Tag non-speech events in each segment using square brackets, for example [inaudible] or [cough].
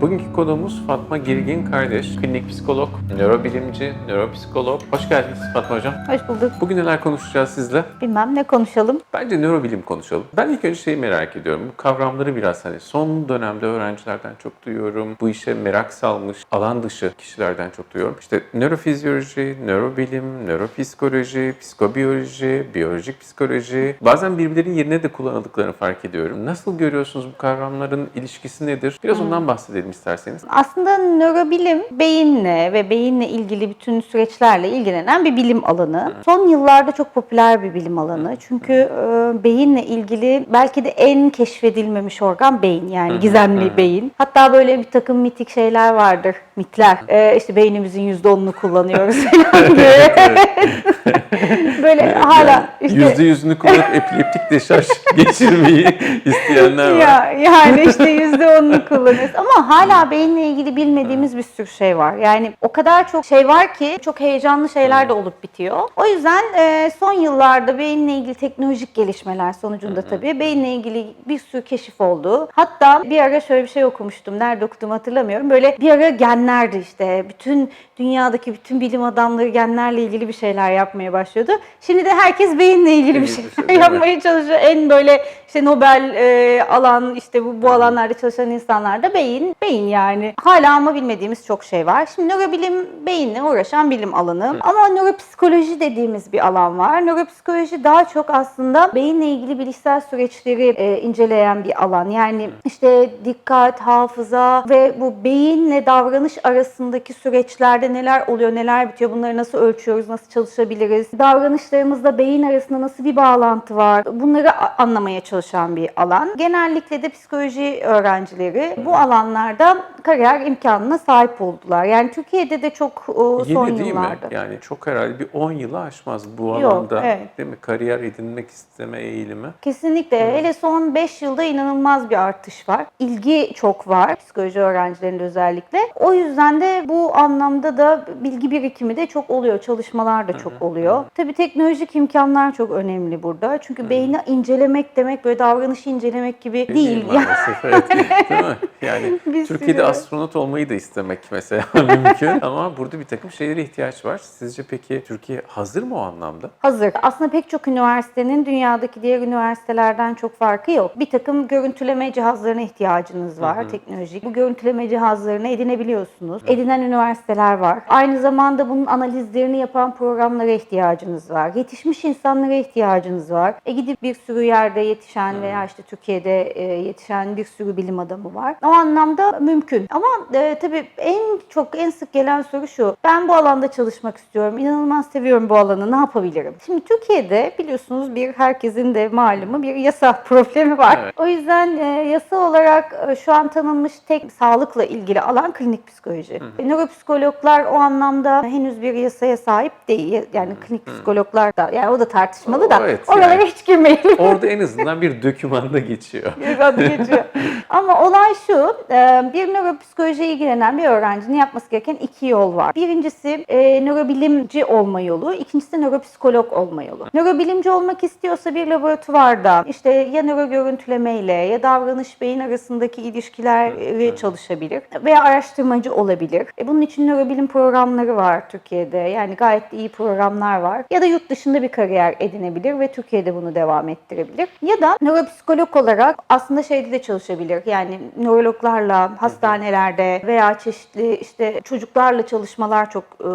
Bugünkü konuğumuz Fatma Girgin kardeş, klinik psikolog, nörobilimci, nöropsikolog. Hoş geldiniz Fatma Hocam. Hoş bulduk. Bugün neler konuşacağız sizle? Bilmem ne konuşalım. Bence nörobilim konuşalım. Ben ilk önce şeyi merak ediyorum. Bu kavramları biraz hani son dönemde öğrencilerden çok duyuyorum. Bu işe merak salmış alan dışı kişilerden çok duyuyorum. İşte nörofizyoloji, nörobilim, nöropsikoloji, psikobiyoloji, biyolojik psikoloji. Bazen birbirlerinin yerine de kullanıldıklarını fark ediyorum. Nasıl görüyorsunuz bu kavramların ilişkisi nedir? Biraz ondan bahsedelim isterseniz. Aslında nörobilim beyinle ve beyinle ilgili bütün süreçlerle ilgilenen bir bilim alanı. Son yıllarda çok popüler bir bilim alanı. Çünkü e, beyinle ilgili belki de en keşfedilmemiş organ beyin yani gizemli beyin. Hatta böyle bir takım mitik şeyler vardır, mitler. E, işte beynimizin %10'unu kullanıyoruz [laughs] falan gibi. [laughs] [laughs] böyle hala işte Yüzde yüzünü kullanıp epileptik deşarj [laughs] geçirmeyi isteyenler var. Ya, yani işte [laughs] yüzde onunu kullanıyoruz. Ama hala beyinle ilgili bilmediğimiz bir sürü şey var. Yani o kadar çok şey var ki çok heyecanlı şeyler de olup bitiyor. O yüzden e, son yıllarda beyinle ilgili teknolojik gelişmeler sonucunda tabii beyinle ilgili bir sürü keşif oldu. Hatta bir ara şöyle bir şey okumuştum. Nerede okudum hatırlamıyorum. Böyle bir ara genlerdi işte. Bütün dünyadaki bütün bilim adamları genlerle ilgili bir şeyler yapmaya başlıyordu. Şimdi de herkes beyinle ilgili bir şey, mi? yapmaya çalışıyor. En böyle işte Nobel e, alan işte bu, bu alanlarda çalışan insanlar da beyin. Beyin yani. Hala ama bilmediğimiz çok şey var. Şimdi nörobilim beyinle uğraşan bilim alanı. Ama nöropsikoloji dediğimiz bir alan var. Nöropsikoloji daha çok aslında beyinle ilgili bilişsel süreçleri e, inceleyen bir alan. Yani işte dikkat, hafıza ve bu beyinle davranış arasındaki süreçlerde neler oluyor, neler bitiyor, bunları nasıl ölçüyoruz, nasıl çalışabiliriz, davranışlarımızla beyin arasında nasıl bir bağlantı var, bunları anlamaya çalışan bir alan. Genellikle de psikoloji öğrencileri bu alanlarda kariyer imkanına sahip oldular. Yani Türkiye'de de çok o, son Yeni değil yıllarda. mi? Yani çok herhalde bir 10 yılı aşmaz bu Yok, alanda. evet. Değil mi? Kariyer edinmek isteme eğilimi. Kesinlikle. Hele son 5 yılda inanılmaz bir artış var. İlgi çok var psikoloji öğrencilerinde özellikle. O yüzden de bu anlamda da bilgi birikimi de çok oluyor. Çalışmalar da çok oluyor. Tabii teknolojik imkanlar çok önemli burada. Çünkü beyni incelemek demek böyle davranışı incelemek gibi değil. Yani maalesef. Evet. Değil mi? Yani [laughs] Bir Türkiye'de astronot olmayı da istemek mesela [laughs] mümkün ama burada bir takım şeylere ihtiyaç var. Sizce peki Türkiye hazır mı o anlamda? Hazır. Aslında pek çok üniversitenin dünyadaki diğer üniversitelerden çok farkı yok. Bir takım görüntüleme cihazlarına ihtiyacınız var teknolojik. Bu görüntüleme cihazlarını edinebiliyorsunuz. Edinen üniversiteler var. Aynı zamanda bunun analizlerini yapan programlara ihtiyacınız var. Yetişmiş insanlara ihtiyacınız var. E gidip bir sürü yerde yetişen veya işte Türkiye'de e, yetişen bir sürü bilim adamı var. O anlamda mümkün. Ama e, tabii en çok en sık gelen soru şu. Ben bu alanda çalışmak istiyorum. İnanılmaz seviyorum bu alanı. Ne yapabilirim? Şimdi Türkiye'de biliyorsunuz bir herkesin de malumu bir yasa [laughs] problemi var. Evet. O yüzden e, yasa olarak e, şu an tanınmış tek sağlıkla ilgili alan klinik psikoloji. E, Nöropsikologlar o anlamda henüz bir yasaya sahip değil. Yani klinik psikologlar da yani o da tartışmalı da Evet, oralara yani. hiç girmeyelim. Orada en azından bir dokümanda geçiyor. [laughs] Bir adı geçiyor. [laughs] Ama olay şu, e, bir nöropsikolojiye ilgilenen bir öğrencinin yapması gereken iki yol var. Birincisi e, nörobilimci olma yolu, ikincisi nöropsikolog olma yolu. Nörobilimci olmak istiyorsa bir laboratuvarda işte ya nöro görüntülemeyle ya davranış beyin arasındaki ilişkileri çalışabilir veya araştırmacı olabilir. E, bunun için nörobilim programları var Türkiye'de. Yani gayet iyi programlar var. Ya da yurt dışında bir kariyer edinebilir ve Türkiye'de bunu devam ettirebilir. Ya da nöropsikolog olarak aslında şeyde de çalışabilir. Yani nörologlarla hastanelerde veya çeşitli işte çocuklarla çalışmalar çok e,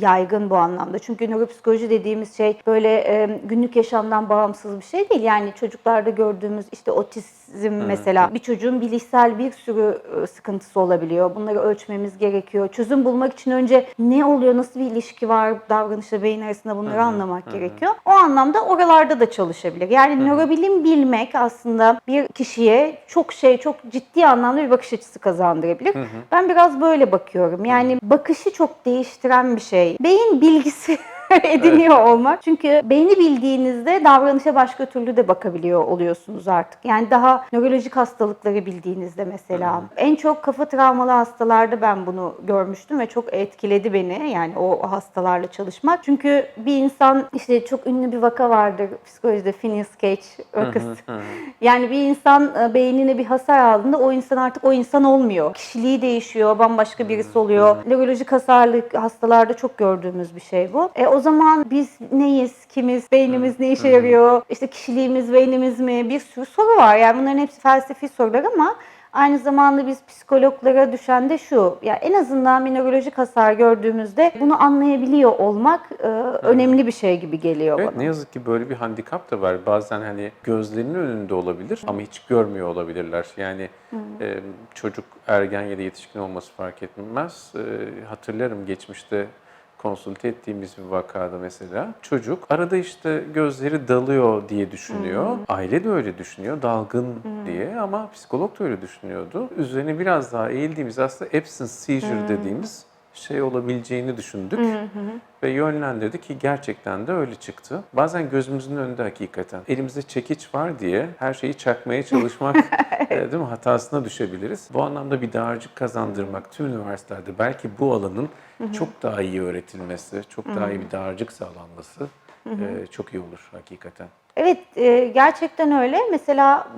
yaygın bu anlamda. Çünkü nöropsikoloji dediğimiz şey böyle e, günlük yaşamdan bağımsız bir şey değil. Yani çocuklarda gördüğümüz işte otizm mesela bir çocuğun bilişsel bir sürü e, sıkıntısı olabiliyor. Bunları ölçmemiz gerekiyor. Çözüm bulmak için önce ne oluyor, nasıl bir ilişki var davranışla beyin arasında bunları anlamak gerekiyor. O anlamda oralarda da çalışabilir. Yani nörobilim bilmek aslında bir kişiye çok şey, çok ciddi anlamda bir bakış açısı kazandırabilir. Ben biraz böyle bakıyorum. Yani bakışı çok değiştiren bir şey. Beyin bilgisi [laughs] [laughs] ediniyor olmak. Çünkü beyni bildiğinizde davranışa başka türlü de bakabiliyor oluyorsunuz artık. Yani daha nörolojik hastalıkları bildiğinizde mesela. En çok kafa travmalı hastalarda ben bunu görmüştüm ve çok etkiledi beni. Yani o hastalarla çalışmak. Çünkü bir insan işte çok ünlü bir vaka vardır psikolojide Phineas Cage vakası. Yani bir insan e, beynine bir hasar aldığında o insan artık o insan olmuyor. Kişiliği değişiyor, bambaşka birisi oluyor. Nörolojik hasarlı hastalarda çok gördüğümüz bir şey bu. E, o zaman biz neyiz, kimiz, beynimiz ne işe yarıyor, işte kişiliğimiz, beynimiz mi bir sürü soru var. Yani bunların hepsi felsefi sorular ama Aynı zamanda biz psikologlara düşen de şu, ya en azından bir nörolojik hasar gördüğümüzde bunu anlayabiliyor olmak e, önemli bir şey gibi geliyor Evet bana. ne yazık ki böyle bir handikap da var. Bazen hani gözlerinin önünde olabilir ama hiç görmüyor olabilirler. Yani e, çocuk ergen ya da yetişkin olması fark etmez. E, hatırlarım geçmişte konsülte ettiğimiz bir vakada mesela çocuk arada işte gözleri dalıyor diye düşünüyor. Aile de öyle düşünüyor, dalgın diye ama psikolog da öyle düşünüyordu. Üzerine biraz daha eğildiğimiz aslında absence seizure dediğimiz şey olabileceğini düşündük ve yönlendirdik ki gerçekten de öyle çıktı. Bazen gözümüzün önünde hakikaten elimizde çekiç var diye her şeyi çakmaya çalışmak [laughs] e, değil mi hatasına düşebiliriz. Bu anlamda bir dağarcık kazandırmak tüm üniversitelerde belki bu alanın çok daha iyi öğretilmesi, çok daha iyi bir dağarcık sağlanması e, çok iyi olur hakikaten. Evet e, gerçekten öyle. Mesela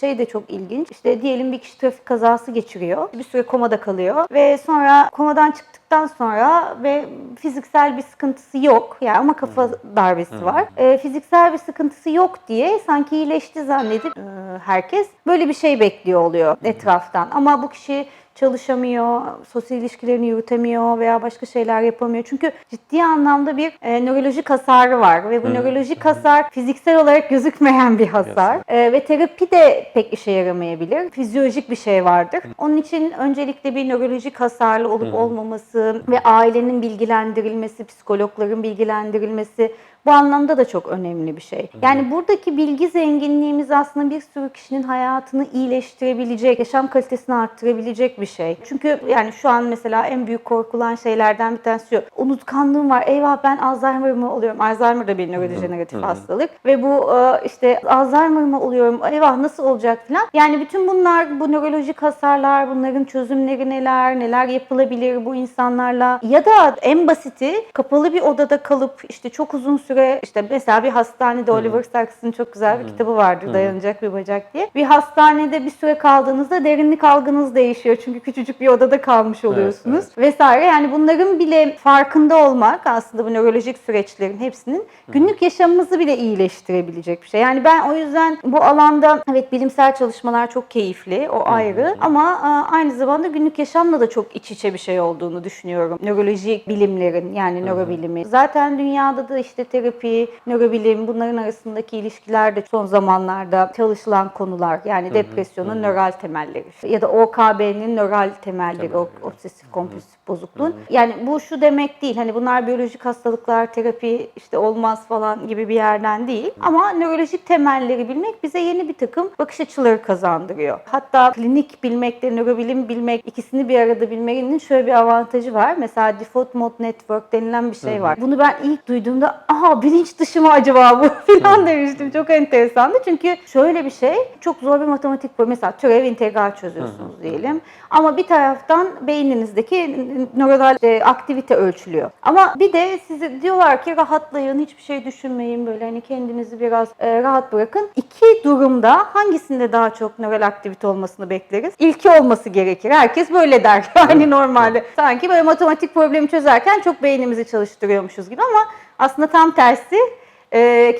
şey de çok ilginç. İşte diyelim bir kişi trafik kazası geçiriyor. Bir süre komada kalıyor ve sonra komadan çıktıktan sonra ve fiziksel bir sıkıntısı yok. Yani ama kafa darbesi var. E, fiziksel bir sıkıntısı yok diye sanki iyileşti zannedip e, herkes böyle bir şey bekliyor oluyor etraftan. Ama bu kişi çalışamıyor, sosyal ilişkilerini yürütemiyor veya başka şeyler yapamıyor. Çünkü ciddi anlamda bir e, nörolojik hasarı var ve bu nörolojik hasar fiziksel olarak gözükmeyen bir hasar. E, ve terapi de pek işe yaramayabilir. Fizyolojik bir şey vardır. Onun için öncelikle bir nörolojik hasarlı olup olmaması ve ailenin bilgilendirilmesi, psikologların bilgilendirilmesi bu anlamda da çok önemli bir şey. Yani buradaki bilgi zenginliğimiz aslında bir sürü kişinin hayatını iyileştirebilecek, yaşam kalitesini arttırabilecek bir şey. Çünkü yani şu an mesela en büyük korkulan şeylerden bir tanesi şu. Unutkanlığım var. Eyvah ben Alzheimer mı oluyorum? Alzheimer da bir nörodejeneratif hastalık. Ve bu e, işte Alzheimer mı oluyorum? Eyvah nasıl olacak falan. Yani bütün bunlar bu nörolojik hasarlar, bunların çözümleri neler, neler yapılabilir bu insanlarla ya da en basiti kapalı bir odada kalıp işte çok uzun süre işte mesela bir hastanede Oliver Sacks'ın çok güzel bir kitabı vardır Dayanacak Bir Bacak diye. Bir hastanede bir süre kaldığınızda derinlik algınız değişiyor. Çünkü küçücük bir odada kalmış oluyorsunuz vesaire. Yani bunların bile farkında olmak aslında bu nörolojik süreçlerin hepsinin günlük yaşamımızı bile iyileştirebilecek bir şey. Yani ben o yüzden bu alanda evet bilimsel çalışmalar çok keyifli, o ayrı ama a, aynı zamanda günlük yaşamla da çok iç içe bir şey olduğunu düşünüyorum. Nörolojik bilimlerin yani nörobilimi. Zaten dünyada da işte terapi, nörobilim bunların arasındaki ilişkiler de son zamanlarda çalışılan konular. Yani depresyonun nöral temelleri ya da OKB'nin nöral temelleri, o obsesif kompulsif bozukluğun. Yani bu şu demek değil. Hani bunlar biyolojik hastalıklar, terapi işte olmaz falan gibi bir yerden değil. Ama nörolojik temelleri bilmek bize yeni bir takım bakış açıları kazandırıyor. Hatta klinik bilmekle nörobilim bilmek ikisini bir arada bilmenin şöyle bir avantajı var. Mesela default mode network denilen bir şey var. Bunu ben ilk duyduğumda aha bilinç dışı mı acaba bu [laughs] falan demiştim. Çok enteresandı. Çünkü şöyle bir şey çok zor bir matematik bu. Mesela türev integral çözüyorsunuz diyelim. Ama bir taraftan beyninizdeki nöral e, aktivite ölçülüyor. Ama bir de size diyorlar ki rahatlayın, hiçbir şey düşünmeyin böyle hani kendinizi biraz e, rahat bırakın. İki durumda hangisinde daha çok nöral aktivite olmasını bekleriz? İlki olması gerekir. Herkes böyle der. [laughs] Yani normalde sanki böyle matematik problemi çözerken çok beynimizi çalıştırıyormuşuz gibi ama aslında tam tersi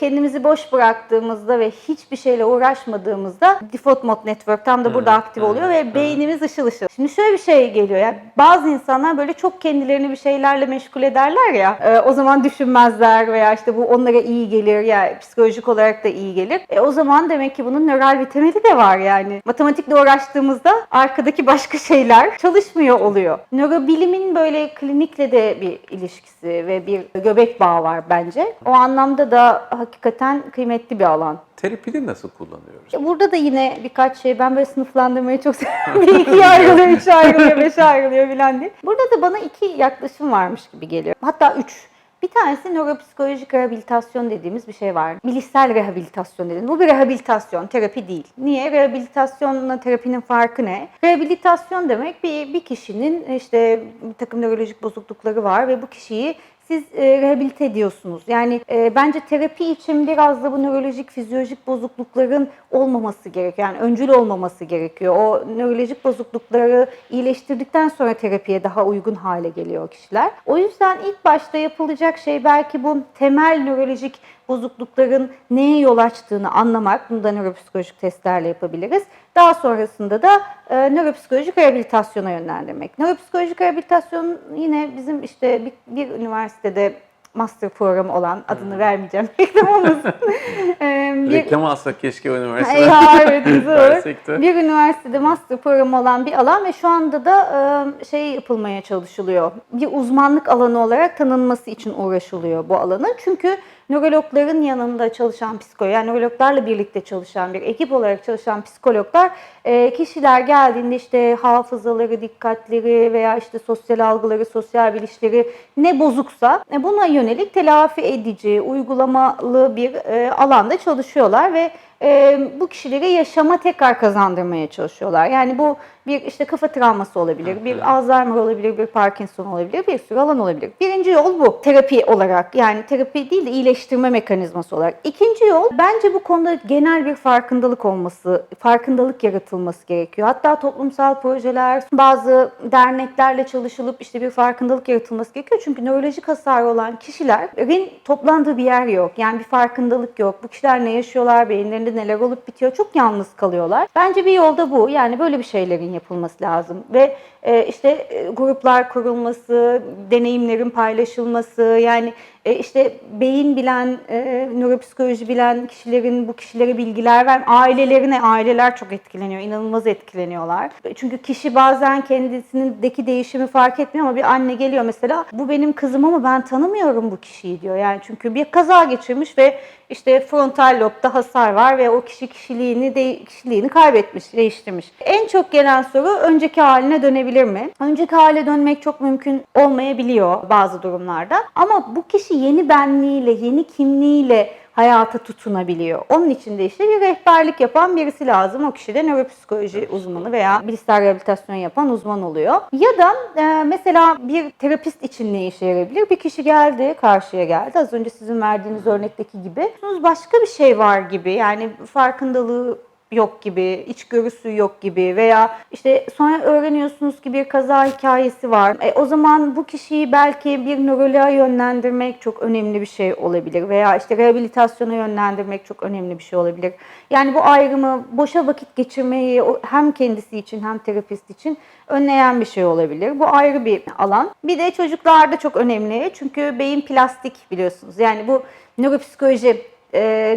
kendimizi boş bıraktığımızda ve hiçbir şeyle uğraşmadığımızda default mode network tam da burada aktif oluyor ve beynimiz ışıl ışıl. Şimdi şöyle bir şey geliyor ya bazı insanlar böyle çok kendilerini bir şeylerle meşgul ederler ya e, o zaman düşünmezler veya işte bu onlara iyi gelir ya psikolojik olarak da iyi gelir. E, o zaman demek ki bunun nöral bir temeli de var yani. Matematikle uğraştığımızda arkadaki başka şeyler çalışmıyor oluyor. Nörobilimin böyle klinikle de bir ilişkisi ve bir göbek bağı var bence. O anlamda da hakikaten kıymetli bir alan. Terapide nasıl kullanıyoruz? Ya Burada da yine birkaç şey ben böyle sınıflandırmayı çok seviyorum. [laughs] bir ikiye ayrılıyor, üçe ayrılıyor, beşe ayrılıyor falan diye. Burada da bana iki yaklaşım varmış gibi geliyor. Hatta üç. Bir tanesi nöropsikolojik rehabilitasyon dediğimiz bir şey var. Bilişsel rehabilitasyon dediğimiz. Bu bir rehabilitasyon, terapi değil. Niye? Rehabilitasyonla terapinin farkı ne? Rehabilitasyon demek bir, bir kişinin işte bir takım nörolojik bozuklukları var ve bu kişiyi siz e, rehabilite ediyorsunuz. Yani e, bence terapi için biraz da bu nörolojik, fizyolojik bozuklukların olmaması gerekiyor. Yani öncül olmaması gerekiyor. O nörolojik bozuklukları iyileştirdikten sonra terapiye daha uygun hale geliyor kişiler. O yüzden ilk başta yapılacak şey belki bu temel nörolojik bozuklukların neye yol açtığını anlamak. Bunu da nöropsikolojik testlerle yapabiliriz. Daha sonrasında da e, nöropsikolojik rehabilitasyona yönlendirmek. Nöropsikolojik rehabilitasyon yine bizim işte bir, bir üniversitede master programı olan adını vermeyeceğim [laughs] reklam olmasın. [laughs] Bir- Reklam alsak keşke o Ay, üniversiteden. ya, evet, olur. Bir üniversitede master programı olan bir alan ve şu anda da e, şey yapılmaya çalışılıyor. Bir uzmanlık alanı olarak tanınması için uğraşılıyor bu alanın. Çünkü nörologların yanında çalışan psikolog, yani nörologlarla birlikte çalışan bir ekip olarak çalışan psikologlar e, kişiler geldiğinde işte hafızaları, dikkatleri veya işte sosyal algıları, sosyal bilişleri ne bozuksa e, buna yönelik telafi edici, uygulamalı bir e, alanda çalışıyorlar ve e, bu kişileri yaşama tekrar kazandırmaya çalışıyorlar. Yani bu bir işte kafa travması olabilir, bir Alzheimer olabilir, bir Parkinson olabilir, bir sürü alan olabilir. Birinci yol bu terapi olarak yani terapi değil de iyileştirme mekanizması olarak. İkinci yol bence bu konuda genel bir farkındalık olması, farkındalık yaratılması gerekiyor. Hatta toplumsal projeler, bazı derneklerle çalışılıp işte bir farkındalık yaratılması gerekiyor. Çünkü nörolojik hasarı olan kişilerin toplandığı bir yer yok. Yani bir farkındalık yok. Bu kişiler ne yaşıyorlar, beyinlerinde neler olup bitiyor çok yalnız kalıyorlar. Bence bir yolda bu. Yani böyle bir şeylerin yapılması lazım. Ve işte e, gruplar kurulması, deneyimlerin paylaşılması, yani e, işte beyin bilen, e, nöropsikoloji bilen kişilerin bu kişilere bilgiler ver, ailelerine, aileler çok etkileniyor, inanılmaz etkileniyorlar. Çünkü kişi bazen kendisindeki değişimi fark etmiyor ama bir anne geliyor mesela, bu benim kızım ama ben tanımıyorum bu kişiyi diyor. Yani çünkü bir kaza geçirmiş ve işte frontal lobda hasar var ve o kişi kişiliğini de, kişiliğini kaybetmiş, değiştirmiş. En çok gelen soru önceki haline dönebilir mi? Önceki hale dönmek çok mümkün olmayabiliyor bazı durumlarda. Ama bu kişi yeni benliğiyle, yeni kimliğiyle hayata tutunabiliyor. Onun için de işte bir rehberlik yapan birisi lazım. O kişi de nöropsikoloji uzmanı veya bilişsel rehabilitasyon yapan uzman oluyor. Ya da e, mesela bir terapist için ne işe yarayabilir? Bir kişi geldi, karşıya geldi. Az önce sizin verdiğiniz örnekteki gibi. Başka bir şey var gibi. Yani farkındalığı yok gibi, içgörüsü yok gibi veya işte sonra öğreniyorsunuz ki bir kaza hikayesi var. E, o zaman bu kişiyi belki bir nöroloğa yönlendirmek çok önemli bir şey olabilir veya işte rehabilitasyona yönlendirmek çok önemli bir şey olabilir. Yani bu ayrımı boşa vakit geçirmeyi hem kendisi için hem terapist için önleyen bir şey olabilir. Bu ayrı bir alan. Bir de çocuklarda çok önemli çünkü beyin plastik biliyorsunuz. Yani bu nöropsikoloji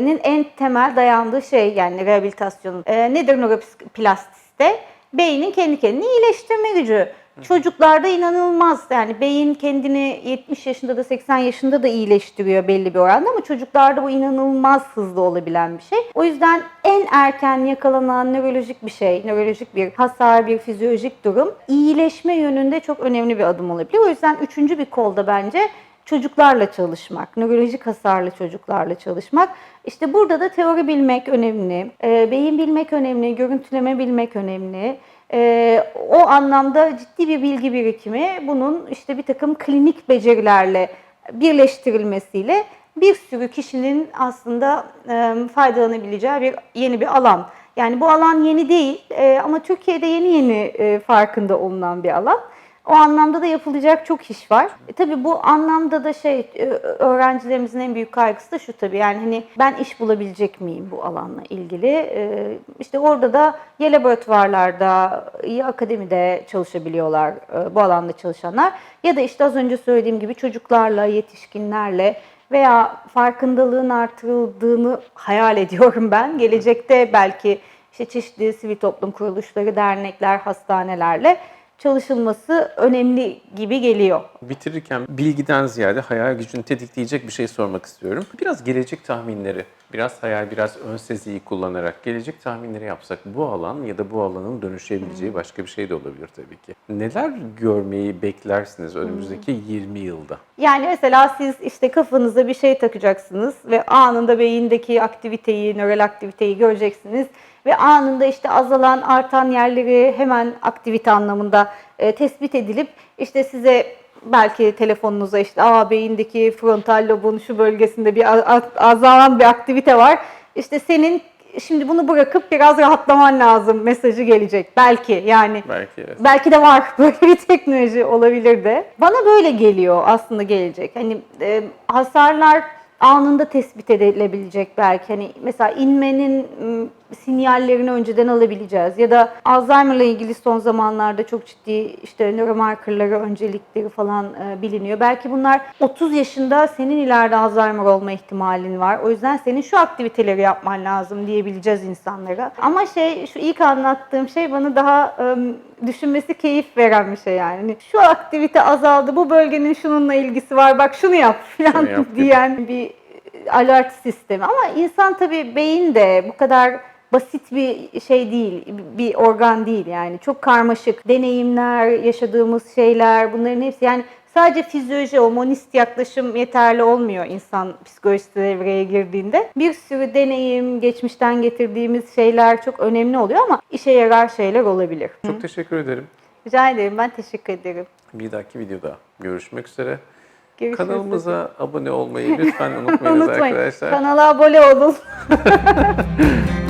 nin en temel dayandığı şey yani rehabilitasyonun. E, nedir nöroplastisite? Beynin kendi kendini iyileştirme gücü. Çocuklarda inanılmaz yani beyin kendini 70 yaşında da 80 yaşında da iyileştiriyor belli bir oranda ama çocuklarda bu inanılmaz hızlı olabilen bir şey. O yüzden en erken yakalanan nörolojik bir şey, nörolojik bir hasar, bir fizyolojik durum iyileşme yönünde çok önemli bir adım olabilir. O yüzden üçüncü bir kolda bence çocuklarla çalışmak, nörolojik hasarlı çocuklarla çalışmak. İşte burada da teori bilmek önemli, e, beyin bilmek önemli, görüntüleme bilmek önemli. E, o anlamda ciddi bir bilgi birikimi bunun işte bir takım klinik becerilerle birleştirilmesiyle bir sürü kişinin aslında e, faydalanabileceği bir yeni bir alan. Yani bu alan yeni değil ama Türkiye'de yeni yeni farkında olunan bir alan. O anlamda da yapılacak çok iş var. E, tabii bu anlamda da şey e, öğrencilerimizin en büyük kaygısı da şu tabii yani hani ben iş bulabilecek miyim bu alanla ilgili? E, işte orada da ya laboratuvarlarda ya akademide çalışabiliyorlar e, bu alanda çalışanlar ya da işte az önce söylediğim gibi çocuklarla, yetişkinlerle veya farkındalığın artırıldığını hayal ediyorum ben. Gelecekte belki işte çeşitli sivil toplum kuruluşları, dernekler, hastanelerle çalışılması önemli gibi geliyor. Bitirirken bilgiden ziyade hayal gücünü tetikleyecek bir şey sormak istiyorum. Biraz gelecek tahminleri, biraz hayal, biraz ön seziyi kullanarak gelecek tahminleri yapsak bu alan ya da bu alanın dönüşebileceği başka bir şey de olabilir tabii ki. Neler görmeyi beklersiniz önümüzdeki 20 yılda? Yani mesela siz işte kafanıza bir şey takacaksınız ve anında beyindeki aktiviteyi, nöral aktiviteyi göreceksiniz ve anında işte azalan, artan yerleri hemen aktivite anlamında e, tespit edilip işte size belki telefonunuza işte aa beyindeki frontal lobun şu bölgesinde bir azalan bir aktivite var. İşte senin şimdi bunu bırakıp biraz rahatlaman lazım mesajı gelecek. Belki yani Belki evet. Belki de var [laughs] böyle bir teknoloji olabilir de. Bana böyle geliyor aslında gelecek. Hani e, hasarlar anında tespit edilebilecek belki. Hani mesela inmenin sinyallerini önceden alabileceğiz ya da Alzheimer'la ilgili son zamanlarda çok ciddi işte nöromarkerları öncelikleri falan e, biliniyor. Belki bunlar 30 yaşında senin ileride Alzheimer olma ihtimalin var. O yüzden senin şu aktiviteleri yapman lazım diyebileceğiz insanlara. Ama şey şu ilk anlattığım şey bana daha e, düşünmesi keyif veren bir şey yani. Hani şu aktivite azaldı, bu bölgenin şununla ilgisi var, bak şunu yap [laughs] falan diyen bir alert sistemi. Ama insan tabii beyin de bu kadar basit bir şey değil, bir organ değil yani. Çok karmaşık deneyimler, yaşadığımız şeyler bunların hepsi yani sadece fizyoloji, o monist yaklaşım yeterli olmuyor insan psikolojisi devreye girdiğinde. Bir sürü deneyim, geçmişten getirdiğimiz şeyler çok önemli oluyor ama işe yarar şeyler olabilir. Çok teşekkür ederim. Rica ederim, ben teşekkür ederim. Bir dahaki videoda görüşmek üzere. Görüşürüz. Kanalımıza abone olmayı lütfen unutmayınız [laughs] Unutmayın, arkadaşlar. kanala abone olun. [laughs]